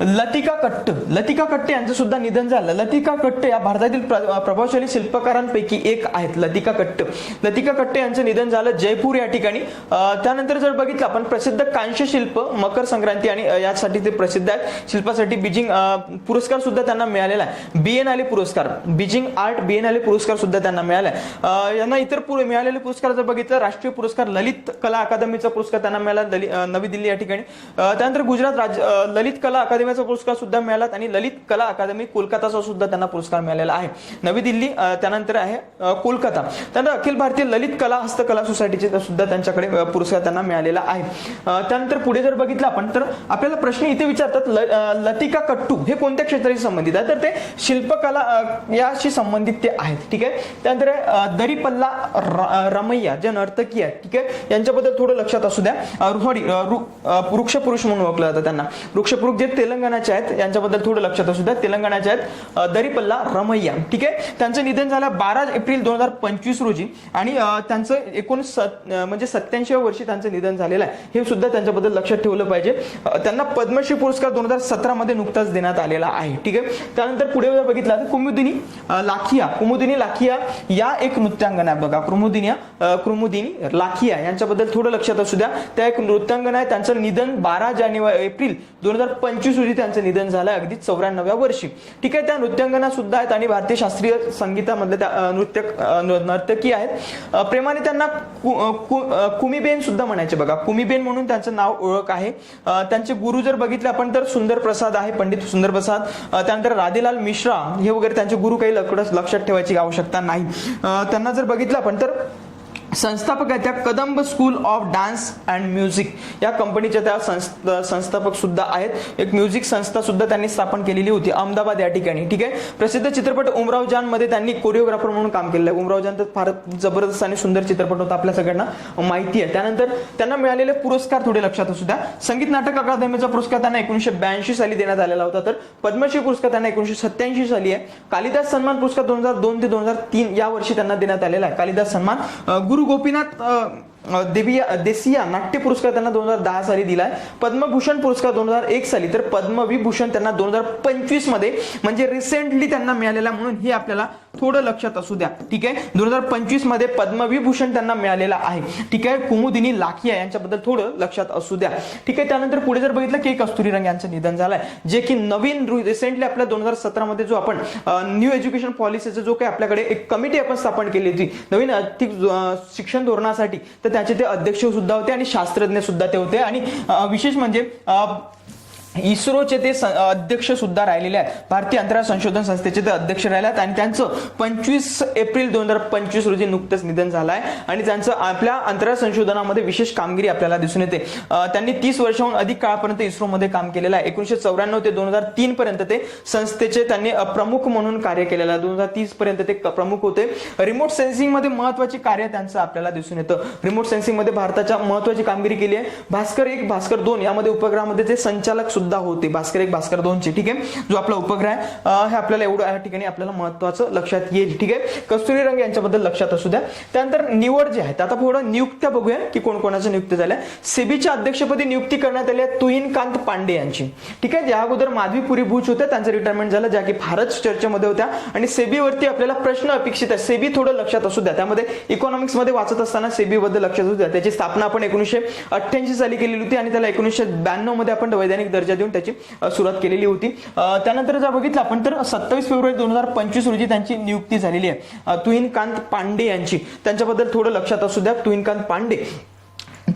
लतिका कट्ट लतिका कट्टे यांचं सुद्धा निधन झालं. लतिका कट्ट या भारतातील प्रभावशाली शिल्पकारांपैकी एक आहेत लतिका कट्ट. लतिका कट्टे यांचं निधन झालं जयपूर या ठिकाणी. त्यानंतर जर बघितलं आपण प्रसिद्ध कांस्य शिल्प मकर संक्रांती आणि यासाठी ते प्रसिद्ध आहेत. शिल्पासाठी बीजिंग पुरस्कार सुद्धा त्यांना मिळालेला आहे. बीएन आले पुरस्कार बीजिंग आर्ट बीएन आले पुरस्कार सुद्धा त्यांना मिळाला आहे. यांना इतर मिळालेले पुरस्कार जर बघितलं राष्ट्रीय पुरस्कार ललित कला अकादमीचा पुरस्कार त्यांना मिळाला नवी दिल्ली या ठिकाणी. त्यानंतर गुजरात राज्य ललित कला अकादमी अकादमीचा पुरस्कार सुद्धा मिळाला आणि ललित कला अकादमी कोलकाताचा सुद्धा त्यांना पुरस्कार मिळालेला आहे. नवी दिल्ली त्यानंतर आहे कोलकाता. त्यानंतर अखिल भारतीय ललित कला हस्तकला सोसायटीचे सुद्धा त्यांच्याकडे पुरस्कार त्यांना मिळालेला आहे. त्यानंतर पुढे जर बघितलं आपण तर आपल्याला प्रश्न इथे विचारतात ल- लतिका कट्टू हे कोणत्या क्षेत्राशी संबंधित आहे तर ते शिल्पकला याशी संबंधित ते आहेत ठीक आहे? त्यानंतर दरीपल्ला रमैया जे नर्तकी आहेत ठीक आहे? यांच्याबद्दल थोडं लक्षात असू द्या. सॉरी वृक्षपुरुष म्हणून ओळखलं जातं त्यांना. वृक्षपुरुष जे तेलंगणाच्या आहेत. यांच्याबद्दल थोडं लक्षात असू द्या. तेलंगणाच्या आहेत दरीपल्ला रमैया. ठीक आहे? त्यांचं निधन झालं बारा एप्रिल दोन हजार पंचवीस रोजी. आणि त्यांचं एकूण सत म्हणजे सत्याऐंशी वर्षी त्यांचं निधन झालेलं आहे. हे सुद्धा त्यांच्याबद्दल लक्षात ठेवलं पाहिजे. त्यांना पद्मश्री पुरस्कार दोन हजार सतरामध्ये नुकताच देण्यात आलेला आहे. ठीक आहे? त्यानंतर पुढे जर बघितलं तर कुमुदिनी लाखिया. कुमुदिनी लाखिया या एक नृत्यांगना आहे बघा. कुमुदिनी कुमुदिनी लाखिया यांच्याबद्दल थोडं लक्षात असू द्या. त्या एक नृत्यांगना आहे. त्यांचं निधन बारा जानेवारी एप्रिल दोन हजार पंचवीस रोजी त्यांचं निधन झालं आहे अगदी चौऱ्याण्णव्या वर्षी. ठीक आहे त्या नृत्यांगना सुद्धा आहेत आणि भारतीय शास्त्रीय संगीतामधल्या त्या नृत्य न- नर्तकी आहेत. प्रेमाने त्यांना कु- कु- कुमीबेन सुद्धा म्हणायचे बघा. कुमीबेन म्हणून त्यांचं नाव ओळख आहे. त्यांचे गुरु जर बघितले आपण तर सुंदर प्रसाद आहे पंडित सुंदर प्रसाद. त्यानंतर राधेलाल मिश्रा हे वगैरे त्यांचे गुरु काही लकडच लक्षात ठेवायची आवश्यकता नाही. त्यांना जर बघितलं आपण तर संस्थापक आहेत त्या Kadamb school of dance and music या कंपनीच्या त्या संस्था संस्थापक सुद्धा आहेत. एक म्युझिक संस्था सुद्धा त्यांनी स्थापन केलेली होती अहमदाबाद या ठिकाणी ठीक आहे? प्रसिद्ध चित्रपट उमराव जानमध्ये त्यांनी कोरिओग्राफर म्हणून काम केलेलं आहे. उमराव जान तर फार जबरदस्त आणि सुंदर चित्रपट होता आपल्या सगळ्यांना माहिती आहे. त्यानंतर त्यांना मिळालेले पुरस्कार थोडे लक्षात असू द्या. संगीत नाटक अकादमीचा पुरस्कार त्यांना एकोणीशे ब्याऐंशी साली देण्यात आलेला होता. तर पद्मश्री पुरस्कार त्यांना एकोणीशे सत्याऐंशी साली आहे. कालिदास सन्मान पुरस्कार दोन हजार दोन ते दोन हजार तीन या वर्षी त्यांना देण्यात आलेला आहे. कालिदास सन्मान गुरु गुरु गोपीनाथ देवी देविया देसिया नाट्य पुरस्कार त्यांना दोन हजार दहा साली दिलाय. पद्मभूषण पुरस्कार दोन हजार एक साली. तर पद्मविभूषण त्यांना दोन हजार पंचवीसमध्ये म्हणजे रिसेंटली त्यांना मिळालेला म्हणून हे आपल्याला थोडं लक्षात असू द्या. ठीक आहे? दोन हजार पंचवीसमध्ये पद्मविभूषण त्यांना मिळालेला आहे. ठीक आहे? कुमुदिनी लाखिया यांच्याबद्दल थोडं लक्षात असू द्या. ठीक आहे? त्यानंतर पुढे जर बघितलं के. कस्तुरी रंग यांचं निधन झालंय. जे की नवीन रिसेंटली आपल्या दोन हजार सतरा मध्ये जो आपण न्यू एज्युकेशन पॉलिसीचा जो काही आपल्याकडे एक कमिटी आपण स्थापन केली होती. नवीन आर्थिक शिक्षण धोरणासाठी. तर त्याचे ते अध्यक्ष सुद्धा होते आणि शास्त्रज्ञ सुद्धा ते होते. आणि विशेष म्हणजे इस्रोचे ते अध्यक्ष सुद्धा राहिलेले आहेत. भारतीय अंतराळ संशोधन संस्थेचे ते अध्यक्ष राहिले आहेत आणि त्यांचं पंचवीस एप्रिल दोन हजार पंचवीस रोजी नुकतंच निधन झालं आहे. आणि त्यांचं आपल्या अंतराळ संशोधनामध्ये विशेष कामगिरी आपल्याला दिसून येते. त्यांनी तीस वर्षाहून अधिक काळापर्यंत इस्रोमध्ये काम केलेलं आहे. एकोणीशे चौऱ्याण्णव ते दोन हजार तीन पर्यंत ते संस्थेचे त्यांनी प्रमुख म्हणून कार्य केलेलं आहे. दोन हजार तीस पर्यंत ते प्रमुख होते. रिमोट सेन्सिंगमध्ये महत्त्वाचे कार्य त्यांचं आपल्याला दिसून येतं. रिमोट सेन्सिंगमध्ये भारताच्या महत्वाची कामगिरी केली आहे. भास्कर एक भास्कर दोन यामध्ये उपग्रहामध्ये ते संचालक सुद्धा सुद्धा होते. भास्कर एक भास्कर दोनचे ठीक आहे? जो आपला उपग्रह आहे हे आपल्याला एवढं या ठिकाणी आपल्याला महत्वाचं लक्षात येईल ठीक आहे? कस्तुरी रंग यांच्याबद्दल लक्षात असू द्या. त्यानंतर निवड जे आहे आता पुढं नियुक्त्या बघूया की कोण कोणाच्या नियुक्ती झाल्या. सेबीच्या अध्यक्षपदी नियुक्ती करण्यात आली आहे तुहिनकांत पांडे यांची. ठीक आहे? या अगोदर माधवी पुरी भूज होत्या त्यांचं रिटायरमेंट झालं ज्या की फारच चर्चेमध्ये होत्या. आणि सेबीवरती आपल्याला प्रश्न अपेक्षित आहे सेबी थोडं लक्षात असू द्या. त्यामध्ये इकॉनॉमिक्समध्ये वाचत असताना सेबी बद्दल लक्षात असू द्या. त्याची स्थापना आपण एकोणीसशे अठ्ठ्याऐंशी साली केलेली होती आणि त्याला एकोणीसशे ब्याण्णवमध्ये आपण वैधानिक दर्जा देऊन त्याची सुरुवात केलेली होती. त्यानंतर जर बघितलं आपण तर सत्तावीस फेब्रुवारी दोन हजार पंचवीस रोजी त्यांची नियुक्ती झालेली आहे. तुहिनकांत पांडे यांची. त्यांच्याबद्दल थोडं लक्षात असू द्या. तुहिनकांत पांडे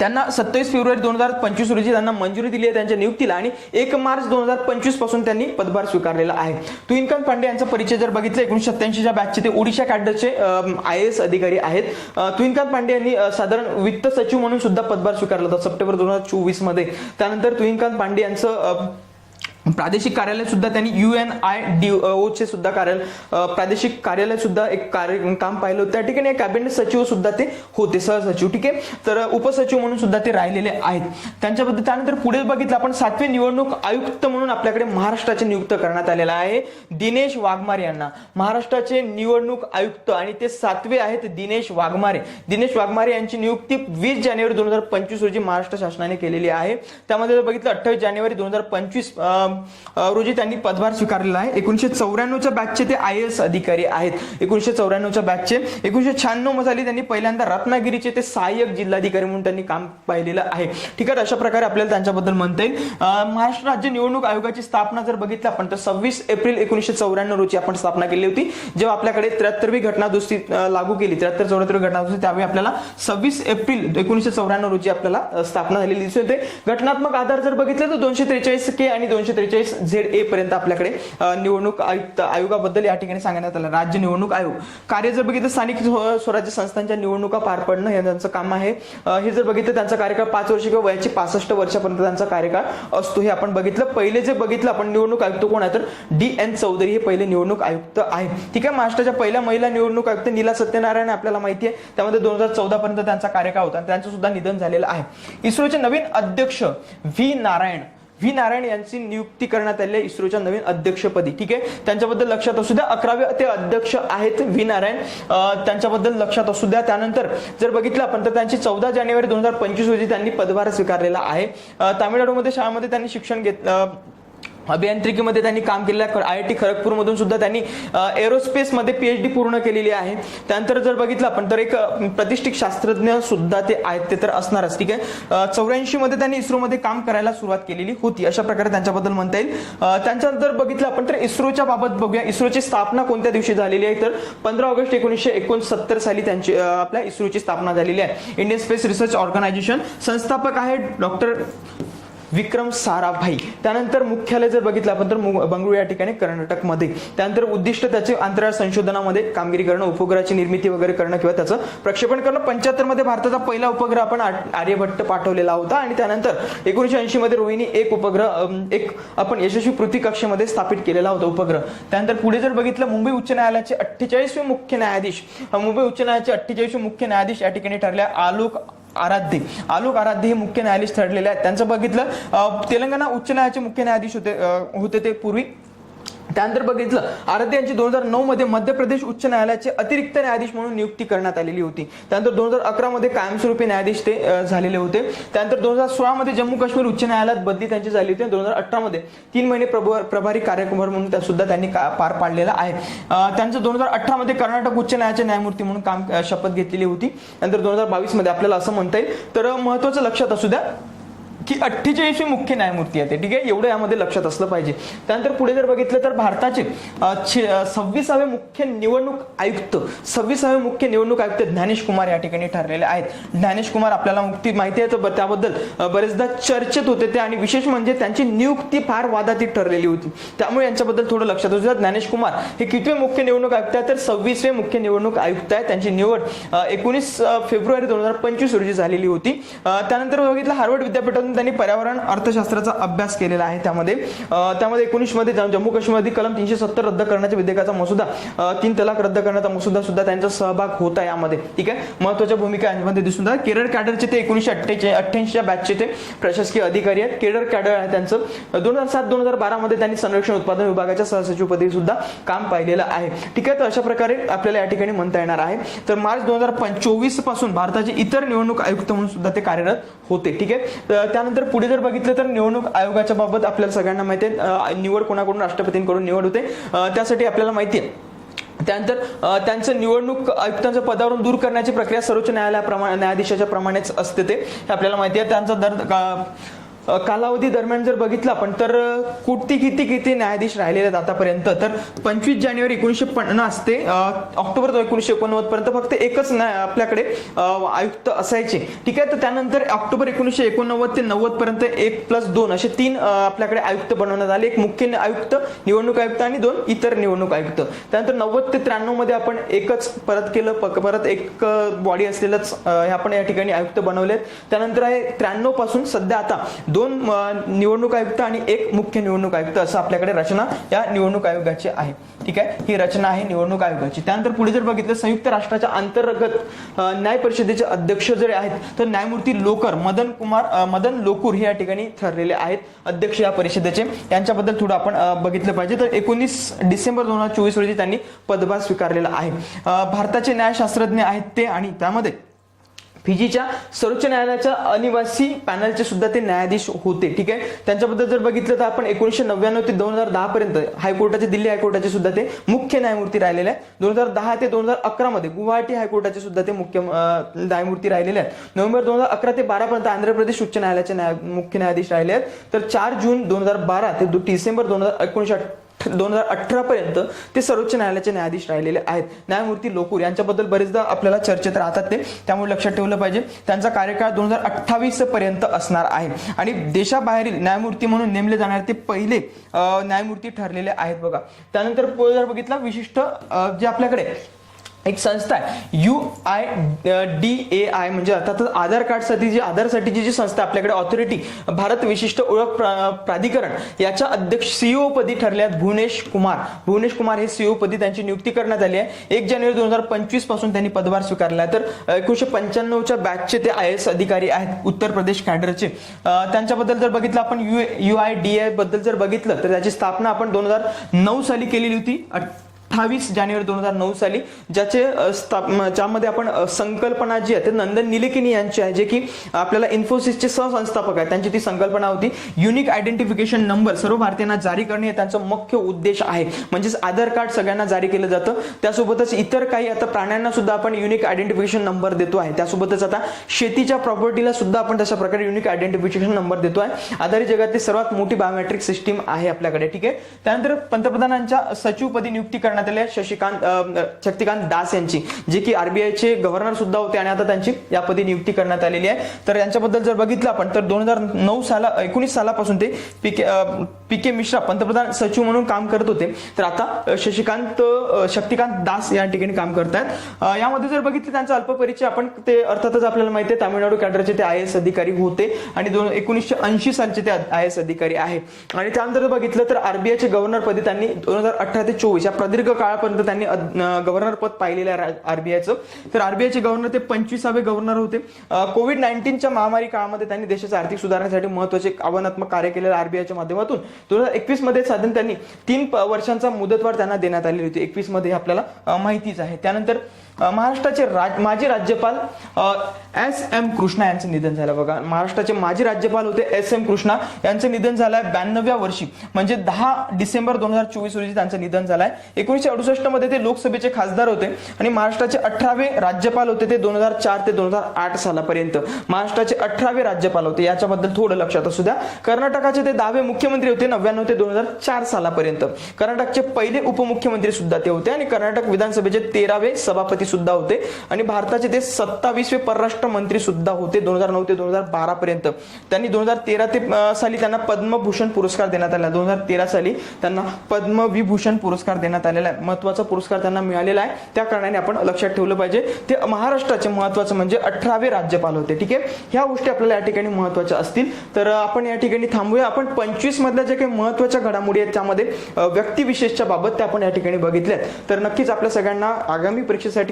त्यांना सत्तावीस फेब्रुवारी दोन हजार पंचवीस रोजी त्यांना मंजुरी दिली आहे त्यांच्या नियुक्तीला आणि एक मार्च दोन हजार पंचवीसपासून त्यांनी पदभार स्वीकारलेला आहे. तुईनकांत पांडे यांचा परिचय जर बघितलं एकोणीशे सत्त्याऐंशीच्या बॅचचे ते ओडिशा कॅडरचे आय एस अधिकारी आहेत. तुईनकांत पांडे यांनी साधारण वित्त सचिव म्हणून सुद्धा पदभार स्वीकारला होता सप्टेंबर दोन हजार चोवीसमध्ये. त्यानंतर तुहिनकांत पांडे यांचं प्रादेशिक कार्यालय सुद्धा त्यांनी यू एन आय डी ओचे सुद्धा कार्यालय प्रादेशिक कार्यालय सुद्धा एक कार्य काम पाहिलं होतं. त्या ठिकाणी कॅबिनेट सचिव सुद्धा ते होते सहसचिव ठीक आहे? तर उपसचिव म्हणून सुद्धा ते राहिलेले आहेत. त्यांच्याबद्दल त्यानंतर पुढे बघितलं आपण सातवे निवडणूक आयुक्त म्हणून आपल्याकडे महाराष्ट्राचे नियुक्त करण्यात आलेला आहे दिनेश वाघमारे यांना. महाराष्ट्राचे निवडणूक आयुक्त आणि ते सातवे आहेत दिनेश वाघमारे. दिनेश वाघमारे यांची नियुक्ती वीस जानेवारी दोन हजार पंचवीस रोजी महाराष्ट्र शासनाने केलेली आहे. त्यामध्ये जर बघितलं अठ्ठावीस जानेवारी दोन हजार पंचवीस रोजी त्यांनी पदभार स्वीकारलेला आहे. एकोणीशे चौऱ्याण्णवच्या बॅचचे ते आय एस अधिकारी आहेत. एकोणीशे चौऱ्याण्णवच्या बॅचचे एकोणीशे शहाण्णव साली त्यांनी पहिल्यांदा रत्नागिरीचे ते सहाय्यक जिल्हाधिकारी म्हणून त्यांनी काम पाहिलेलं आहे. ठीक आहे अशा प्रकारे आपल्याला त्यांच्याबद्दल म्हणता येईल. महाराष्ट्र राज्य निवडणूक आयोगाची स्थापना जर बघितलं आपण तर सव्वीस एप्रिल एकोणीशे चौऱ्याण्णव रोजी आपण स्थापना केली होती. जेव्हा आपल्याकडे त्र्याहत्तरवी घटना दुरुस्ती लागू केली त्र्याहत्तर चौऱ्याहत्तर घटना दुरुस्ती त्यावेळी आपल्याला सव्वीस एप्रिल एकोणीशे चौऱ्याण्णव रोजी आपल्याला स्थापना झालेली दिसून येते. घटनात्मक आधार जर बघितलं तर दोनशे त्रेचाळीस के आणि दोनशे त्रेचाळीस झेड ए पर्यंत आपल्याकडे निवडणूक आयुक्त आयोगाबद्दल या ठिकाणी सांगण्यात आलं. राज्य निवडणूक आयोग. कार्य जर बघितलं स्थानिक स्व- स्वराज्य संस्थांच्या निवडणुका पार पडणं हे त्यांचं काम आहे. हे जर बघितलं त्यांचा कार्यकाळ पाच वर्ष किंवा वयाची पासष्ट वर्षापर्यंत त्यांचा कार्यकाळ असतो. हे आपण बघितलं. पहिले जे बघितलं आपण निवडणूक आयुक्त कोण आहे तर डी एन चौधरी हे पहिले निवडणूक आयुक्त आहे. ठीक आहे महाराष्ट्राच्या पहिल्या महिला निवडणूक आयुक्त नीला सत्यनारायण आपल्याला माहिती आहे. त्यामध्ये दोन हजार चौदा पर्यंत त्यांचा कार्यकाळ होता आणि त्यांचं सुद्धा निधन झालेलं आहे. इस्रोचे नवीन अध्यक्ष व्ही नारायण व्ही नारायण यांची नियुक्ती करण्यात आली आहे इस्रोच्या नवीन अध्यक्षपदी. ठीक आहे? त्यांच्याबद्दल लक्षात असू द्या. अकरावे ते अध्यक्ष आहेत व्ही नारायण. त्यांच्याबद्दल लक्षात असू द्या. त्यानंतर जर बघितलं आपण तर त्यांची चौदा जानेवारी दोन हजार पंचवीस रोजी त्यांनी पदभार स्वीकारलेला आहे. तामिळनाडूमध्ये शाळामध्ये त्यांनी शिक्षण घेतलं अभियांत्रिकीमध्ये त्यांनी काम केलेलं आहे. आय आय टी खरगपूरमधून सुद्धा त्यांनी एरोस्पेसमध्ये पी एच पीएचडी पूर्ण केलेली आहे. त्यानंतर जर बघितलं आपण तर एक प्रतिष्ठित शास्त्रज्ञ सुद्धा ते आहेत ते तर असणारच ठीक आहे? चौऱ्याऐंशीमध्ये त्यांनी इस्रोमध्ये काम करायला सुरुवात केलेली होती अशा प्रकारे त्यांच्याबद्दल म्हणता येईल. अ, जर बघितलं आपण तर इस्रोच्या बाबत बघूया. इस्रोची स्थापना कोणत्या दिवशी झालेली आहे? तर पंधरा ऑगस्ट एकोणीसशे एकोणसत्तर साली त्यांची आपल्या इस्रोची स्थापना झालेली आहे. इंडियन स्पेस रिसर्च ऑर्गनायझेशन संस्थापक आहे डॉक्टर विक्रम साराभाई. त्यानंतर मुख्यालय जर बघितलं आपण तर बंगळुरू या ठिकाणी कर्नाटकमध्ये. त्यानंतर उद्दिष्ट त्याचे अंतराळ संशोधनामध्ये कामगिरी करणं उपग्रहाची निर्मिती वगैरे करणं किंवा त्याचं प्रक्षेपण करणं. पंच्याहत्तरमध्ये भारताचा पहिला उपग्रह आपण आर्यभट्ट पाठवलेला होता आणि त्यानंतर एकोणीशे ऐंशी मध्ये रोहिणी एक उपग्रह एक आपण यशस्वी पृथ्वी कक्षेमध्ये स्थापित केलेला होता उपग्रह. त्यानंतर पुढे जर बघितलं मुंबई उच्च न्यायालयाचे अठ्ठेचाळीसवे मुख्य न्यायाधीश. मुंबई उच्च न्यायालयाचे अठ्ठेचाळीसवे मुख्य न्यायाधीश या ठिकाणी ठरले आलोक आराध्य आलोक आराध्य हे मुख्य न्यायाधीश ठरलेले आहेत. त्यांचं बघितलं तेलंगणा उच्च न्यायालयाचे मुख्य न्यायाधीश होते होते ते पूर्वी. त्यानंतर बघितलं आराध्य यांची दोन हजार नऊ मध्ये मध्य प्रदेश उच्च न्यायालयाचे अतिरिक्त न्यायाधीश म्हणून नियुक्ती करण्यात आलेली होती. त्यानंतर दोन हजार अकरा मध्ये कायमस्वरूपी न्यायाधीश ते झालेले होते. त्यानंतर दोन हजार सोळा मध्ये जम्मू काश्मीर उच्च न्यायालयात बदली त्यांची झाली होती. दोन हजार अठरा मध्ये तीन महिने प्रभ- प्रभारी कार्यक्रम म्हणून सुद्धा त्यांनी का- पार पाडलेला आहे. त्यांचं दोन हजार अठरा मध्ये कर्नाटक उच्च न्यायालयाचे न्यायमूर्ती म्हणून काम शपथ घेतलेली होती. नंतर दोन हजार बावीसमध्ये आपल्याला असं म्हणता येईल. तर महत्वाचं लक्षात असू द्या की अठ्ठेचाळीसवी मुख्य न्यायमूर्ती आहे ते, ठीक आहे? एवढं यामध्ये लक्षात असलं पाहिजे. त्यानंतर पुढे जर बघितलं तर भारताचे छे- सव्वीसावे मुख्य निवडणूक आयुक्त सव्वीसावे मुख्य निवडणूक आयुक्त ज्ञानेश कुमार या ठिकाणी ठरलेले आहेत. ज्ञानेश कुमार आपल्याला मुक्ती माहिती आहे तर त्याबद्दल बरेचदा चर्चेत होते ते आणि विशेष म्हणजे त्यांची नियुक्ती फार वादातीत ठरलेली होती. त्यामुळे यांच्याबद्दल थोडं लक्षात होतं ज्ञानेश कुमार हे कितवे मुख्य निवडणूक आयुक्त आहेत तर सव्वीसवे मुख्य निवडणूक आयुक्त आहे त्यांची निवड एकोणीस फेब्रुवारी दोन हजार पंचवीस रोजी झालेली होती. त्यानंतर बघितलं हार्वर्ड विद्यापीठातून त्यांनी त्यांनी पर्यावरण अर्थशास्त्राचा अभ्यास केलेला आहे त्यामध्ये. त्यामध्ये एकोणीसमध्ये जम्मू जम्मू काश्मीरमध्ये कलम तीनशे सत्तर रद्द करण्याच्या विधेयकाचा मसुदा तीन तलाक रद्द करण्याचा मसुदा सुद्धा त्यांचा सहभाग होता यामध्ये. ठीक आहे? महत्त्वाच्या भूमिका यामध्ये दिसून केरळ कॅडरचे ते एकोणीशे अठ्ठ्याऐंशी अठ्ठ्याऐंशीच्या बॅचचे ते प्रशासकीय अधिकारी आहेत. केरळ कॅडर आहे त्यांचं दोन हजार सात दोन हजार बारा मध्ये त्यांनी संरक्षण उत्पादन विभागाच्या सहसचिवपदी सुद्धा काम पाहिलेलं आहे. ठीक आहे? तर अशा प्रकारे आपल्याला या ठिकाणी म्हणता येणार आहे. तर मार्च दोन हजार चोवीसपासून भारताचे इतर निवडणूक आयुक्त म्हणून सुद्धा ते कार्यरत होते. ठीक आहे? तर त्यानंतर पुढे जर बघितलं तर निवडणूक आयोगाच्या बाबत आपल्याला सगळ्यांना माहिती आहे. निवड कोणाकडून राष्ट्रपतींकडून निवड होते. त्यासाठी आपल्याला माहिती आहे. त्यानंतर त्यांचं निवडणूक आयुक्तांच्या पदावरून दूर करण्याची प्रक्रिया सर्वोच्च न्यायालयाप्रमाणे न्यायाधीशाच्या प्रमाणेच असते ते. हे आपल्याला माहिती आहे. त्यांचा दर कालावधी दरम्यान जर बघितलं आपण तर कुठती किती किती न्यायाधीश राहिलेले आहेत आतापर्यंत? तर पंचवीस जानेवारी एकोणीशे पन्नास ते ऑक्टोबर एकोणीशे एकोणनव्वद पर्यंत फक्त एकच न्याय आपल्याकडे आयुक्त असायचे. ठीक आहे? तर त्यानंतर ऑक्टोबर एकोणीशे एकोणनव्वद ते नव्वद पर्यंत एक प्लस दोन असे तीन आपल्याकडे आयुक्त बनवण्यात आले. एक मुख्य आयुक्त निवडणूक आयुक्त आणि दोन इतर निवडणूक आयुक्त. त्यानंतर नव्वद ते त्र्याण्णवमध्ये आपण एकच परत केलं परत एक बॉडी असलेलंच हे आपण या ठिकाणी आयुक्त बनवलेत. त्यानंतर आहे त्र्याण्णवपासून सध्या आता दोन निवडणूक आयुक्त आणि एक मुख्य निवडणूक आयुक्त असं आपल्याकडे रचना या निवडणूक आयोगाची आहे. ठीक आहे? ही रचना आहे निवडणूक आयोगाची. त्यानंतर पुढे जर बघितलं संयुक्त राष्ट्राच्या अंतर्गत न्याय परिषदेचे अध्यक्ष जर आहेत तर न्यायमूर्ती लोकर मदन कुमार मदन लोकूर हे या ठिकाणी ठरलेले आहेत अध्यक्ष या परिषदेचे. यांच्याबद्दल थोडं आपण बघितलं पाहिजे. तर एकोणीस डिसेंबर दोन हजार चोवीस रोजी त्यांनी पदभार स्वीकारलेला आहे. भारताचे न्यायशास्त्रज्ञ आहेत ते आणि त्यामध्ये फिजीच्या सर्वोच्च न्यायालयाच्या अनिवासी पॅनलचे सुद्धा ते न्यायाधीश होते ठीक आहे? त्यांच्याबद्दल जर बघितलं तर आपण एकोणीशे नव्याण्णव ते दोन हजार दहा पर्यंत हायकोर्टाचे दिल्ली हायकोर्टाचे सुद्धा ते मुख्य न्यायमूर्ती राहिलेले आहेत. दोन हजार दहा ते दोन हजार अकरा मध्ये गुवाहाटी हायकोर्टाचे सुद्धा ते मुख्य न्यायमूर्ती राहिलेले आहेत. नोव्हेंबर दोन हजार अकरा ते बारा पर्यंत आंध्र प्रदेश उच्च न्यायालयाचे न्याय मुख्य न्यायाधीश राहिले आहेत. तर चार जून दोन हजार बारा ते डिसेंबर दोन हजार एकोणीशे दोन हजार अठरा पर्यंत ते सर्वोच्च न्यायालयाचे न्यायाधीश राहिलेले आहेत. न्यायमूर्ती लोकूर यांच्याबद्दल बरेचदा आपल्याला चर्चेत राहतात ते. त्यामुळे लक्षात ठेवलं पाहिजे त्यांचा कार्यकाळ दोन हजार अठ्ठावीस पर्यंत असणार आहे. आणि देशाबाहेरील न्यायमूर्ती म्हणून नेमले जाणारे ते पहिले न्यायमूर्ती ठरलेले आहेत बघा. त्यानंतर पुढे जर बघितला विशिष्ट जे आपल्याकडे एक संस्था आहे. U I D A I म्हणजे अर्थातच आधार कार्डसाठी जी आधारसाठीची जी संस्था आहे आपल्याकडे ऑथॉरिटी भारत विशिष्ट ओळख प्रा- प्राधिकरण याच्या अध्यक्ष सीईओ पदी ठरल्यात आहेत भुवनेश कुमार. भुवनेश कुमार हे सीईओ पदी त्यांची नियुक्ती करण्यात आली आहे. एक जानेवारी दोन हजार पंचवीसपासून त्यांनी पदभार स्वीकारला आहे. तर एकोणीशे पंच्याण्णवच्या बॅचचे ते आय एस अधिकारी आहेत उत्तर प्रदेश कॅडरचे. त्यांच्याबद्दल जर बघितलं आपण यू यू आय डी आयबद्दल जर बघितलं तर त्याची स्थापना आपण दोन हजार नऊ साली केलेली होती. अठ्ठावीस जानेवारी दोन हजार नऊ साली ज्याचे स्थाप ज्यामध्ये आपण संकल्पना जी आहे ते नंदन निलेकिनी यांची आहे जे की आपल्याला इन्फोसिसचे सहसंस्थापक आहेत त्यांची ती संकल्पना होती युनिक आयडेंटिफिकेशन नंबर सर्व भारतीयांना जारी करणे हे त्यांचा मुख्य उद्देश आहे. म्हणजेच आधार कार्ड सगळ्यांना जारी केलं जातं. त्यासोबतच इतर काही आता प्राण्यांना सुद्धा आपण युनिक आयडेंटिफिकेशन नंबर देतो आहे. त्यासोबतच आता शेतीच्या प्रॉपर्टीला सुद्धा आपण तशा प्रकारे युनिक आयडेंटिफिकेशन नंबर देतो आहे. आधारित जगातली सर्वात मोठी बायोमेट्रिक सिस्टीम आहे आपल्याकडे. ठीक आहे? त्यानंतर पंतप्रधानांच्या सचिवपदी नियुक्ती करण्यात आली आहे शशिकांत शक्तिकांत दास यांची जे की आरबीआयचे गव्हर्नर सुद्धा होते आणि आता त्यांची यापदी नियुक्ती करण्यात आलेली आहे. तर यांच्याबद्दल जर बघितलं आपण तर दोन हजार नऊ साला एकोणीस सालापासून ते पीके पीके पी के मिश्रा पंतप्रधान सचिव म्हणून काम करत होते. तर आता शशिकांत शक्तिकांत दास या ठिकाणी काम करतायत. यामध्ये जर बघितलं त्यांचा अल्प परिचय आपण ते अर्थातच आपल्याला माहिती आहे तामिळनाडू कॅडरचे ते आय एस अधिकारी होते आणि दोन एकोणीसशे ऐंशी सालचे ते आय एस अधिकारी आहे. आणि त्यानंतर बघितलं तर आरबीआयचे गव्हर्नर पदी त्यांनी दोन हजार अठरा ते चोवीस या प्रदीर्घ काळापर्यंत त्यांनी गव्हर्नर पद पाहिलेलं आहे आरबीआयचं तर आरबीआयचे गव्हर्नर ते पंचवीसावे गव्हर्नर होते. कोविड नाईन्टीनच्या महामारी काळामध्ये त्यांनी देशाच्या आर्थिक सुधारण्यासाठी महत्त्वाचे आव्हानात्मक कार्य केलेलं आरबीआयच्या माध्यमातून. दोन हजार एकवीसमध्ये साधन त्यांनी तीन वर्षांचा मुदतवाढ त्यांना देण्यात आलेली होती. एकवीसमध्ये आपल्याला माहितीच आहे. त्यानंतर महाराष्ट्राचे राज माजी राज्यपाल एस एम कृष्णा यांचं निधन झालं. बघा महाराष्ट्राचे माजी राज्यपाल होते एस एम कृष्णा. यांचं निधन झालं आहे ब्याण्णव्या वर्षी. म्हणजे दहा डिसेंबर दोन हजार चोवीस रोजी त्यांचं निधन झालं आहे एकोणीसशे अडुसष्टमध्ये ते लोकसभेचे खासदार होते आणि महाराष्ट्राचे अठरावे राज्यपाल होते ते दोन हजार चार ते दोन हजार आठ सालापर्यंत. महाराष्ट्राचे अठरावे राज्यपाल होते. याच्याबद्दल थोडं लक्षात असू द्या. कर्नाटकाचे ते दहावे मुख्यमंत्री होते नव्याण्णव ते दोन हजार चार सालापर्यंत. कर्नाटकचे पहिले उपमुख्यमंत्री सुद्धा ते होते आणि कर्नाटक विधानसभेचे तेरावे सभापती राष्ट्रपती सुद्धा होते आणि भारताचे ते सत्तावीसवे परराष्ट्र मंत्री सुद्धा होते दोन हजार नऊ ते दोन हजार बारा पर्यंत. त्यांनी दोन हजार तेरा ते साली त्यांना पद्मभूषण पुरस्कार देण्यात आला. दोन हजार तेरा साली त्यांना पद्मविभूषण पुरस्कार देण्यात आलेला आहे. महत्त्वाचा पुरस्कार त्यांना मिळालेला आहे. त्या कारणाने आपण लक्षात ठेवलं पाहिजे. ते महाराष्ट्राचे महत्वाचं म्हणजे अठरावे राज्यपाल होते. ठीक आहे? ह्या गोष्टी आपल्याला या ठिकाणी महत्त्वाच्या असतील. तर आपण या ठिकाणी थांबूया. आपण पंचवीस मधल्या जे काही महत्त्वाच्या घडामोडी आहेत त्यामध्ये व्यक्तिविशेषच्या बाबत त्या आपण या ठिकाणी बघितल्यात. तर नक्कीच आपल्या सगळ्यांना आगामी परीक्षेसाठी